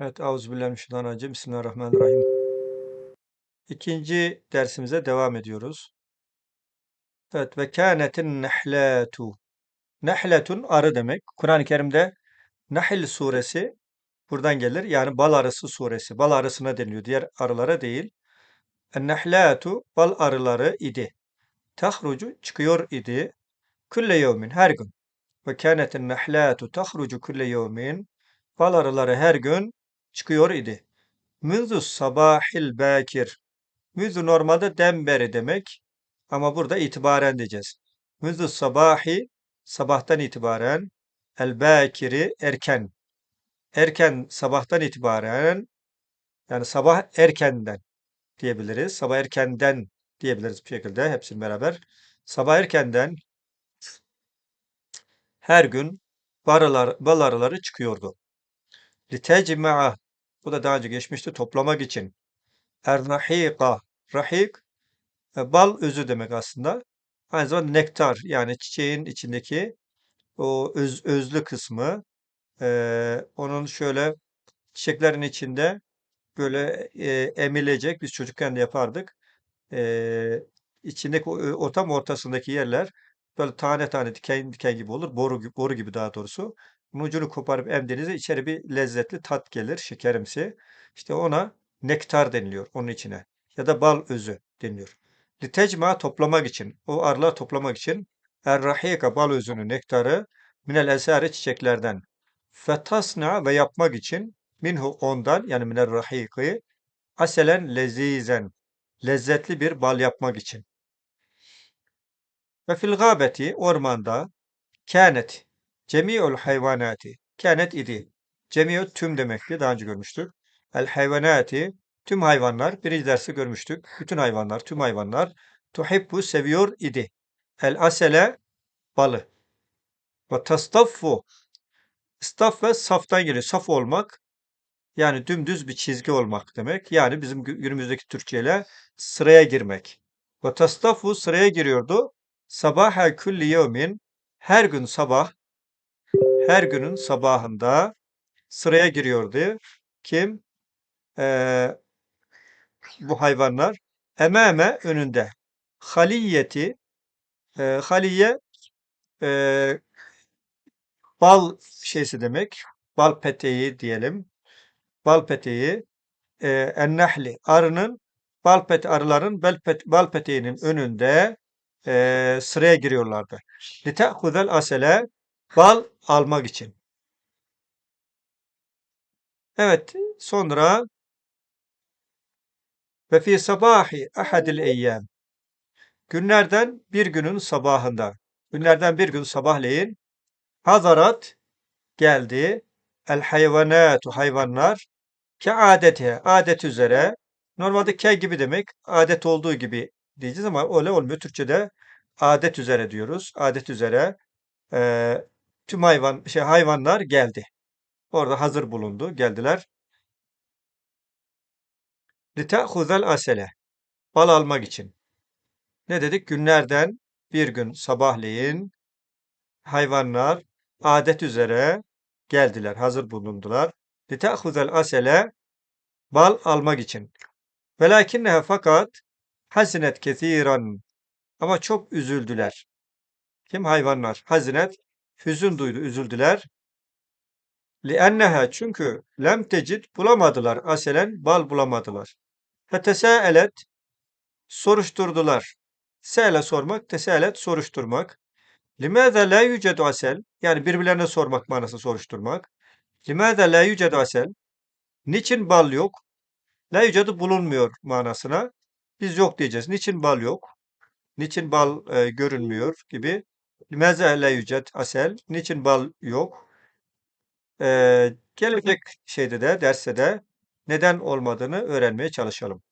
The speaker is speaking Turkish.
Evet, Euzubillahimineşşeytanirracim. Bismillahirrahmanirrahim. İkinci dersimize devam ediyoruz. Evet, ve kânetin nehlâtu. Nehletun arı demek. Kur'an-ı Kerim'de Nahl suresi buradan gelir. Yani bal arısı suresi. Bal arısına deniliyor. Diğer arılara değil. En-nehlâtu bal arıları idi. Tahrucu çıkıyor idi. Külle yevmin her gün. Ve kânetin nehlâtu tahrucu külle yevmin. Bal arıları her gün çıkıyor idi. Münzu sabahil bakir. Münzu normalde den beri demek. Ama burada itibaren diyeceğiz. Münzu sabahi sabahtan itibaren. El bakiri erken. Erken sabahtan itibaren yani sabah erkenden diyebiliriz. Sabah erkenden diyebiliriz bu şekilde hepsini beraber. Sabah erkenden her gün baralar, bal arıları çıkıyordu. Litecma'a bu da daha önce geçmişti toplamak için. Er-rahika rahik e, bal özü demek aslında. Aynı zamanda nektar yani çiçeğin içindeki o öz, özlü kısmı. Ee, onun şöyle çiçeklerin içinde böyle e, emilecek. Biz çocukken de yapardık. Ee, içindeki o, o tam ortasındaki yerler böyle tane tane diken diken gibi olur. Boru, boru gibi daha doğrusu. Bunun koparıp emdiğinizde içeri bir lezzetli tat gelir, şekerimsi. İşte ona nektar deniliyor onun içine. Ya da bal özü deniliyor. Litecma toplamak için, o arılar toplamak için er-rahika bal özünü, nektarı minel esari çiçeklerden. Fetasna ve yapmak için minhu ondan yani minel rahiki aselen lezizen lezzetli bir bal yapmak için. Ve fil gâbeti ormanda kânet cemi'ul hayvanati kânet idi. Cemi'u tüm demekti. Daha önce görmüştük. El hayvanati tüm hayvanlar. Birinci dersi görmüştük. Bütün hayvanlar, tüm hayvanlar tuhibbu seviyor idi. El asele balı. Ve tastaffu Staf ve saftan geliyor. Saf olmak yani dümdüz bir çizgi olmak demek. Yani bizim gü- günümüzdeki Türkçeyle sıraya girmek. Ve tastafu sıraya giriyordu. Sabaha kulli yevmin her gün sabah her günün sabahında sıraya giriyordu. Kim? Ee, bu hayvanlar. Emame önünde. Haliyeti e, haliye e, bal şeysi demek. Bal peteği diyelim. Bal peteği e, ennehli arının bal pet arıların bal, pet, bal peteğinin önünde e, sıraya giriyorlardı. Lite'huzel asele bal almak için. Evet sonra ve fi sabahi ahadil eyyam günlerden bir günün sabahında günlerden bir gün sabahleyin hazarat geldi el hayvanatu hayvanlar ke adeti adet üzere normalde ke gibi demek adet olduğu gibi diyeceğiz ama öyle olmuyor. Türkçe'de adet üzere diyoruz. Adet üzere eee, tüm hayvan şey hayvanlar geldi. Orada hazır bulundu. Geldiler. Lite'huzel asele. Bal almak için. Ne dedik? Günlerden bir gün sabahleyin hayvanlar adet üzere geldiler. Hazır bulundular. Lite'huzel asele. Bal almak için. Velakinneha fakat Hazinet kesiran. Ama çok üzüldüler. Kim hayvanlar? Hazinet hüzün duydu, üzüldüler. Li'enneha çünkü lem tecid bulamadılar. Aselen bal bulamadılar. Feteseelet soruşturdular. Se'le sormak, teseelet soruşturmak. Limâze la yücedu asel yani birbirlerine sormak manası soruşturmak. Limâze la yücedu asel niçin bal yok? La yücedu bulunmuyor manasına. Biz yok diyeceğiz. Niçin bal yok? Niçin bal e, görünmüyor gibi. Limâze la yüced asel niçin bal yok? Ee, gelecek şeyde de derste de neden olmadığını öğrenmeye çalışalım.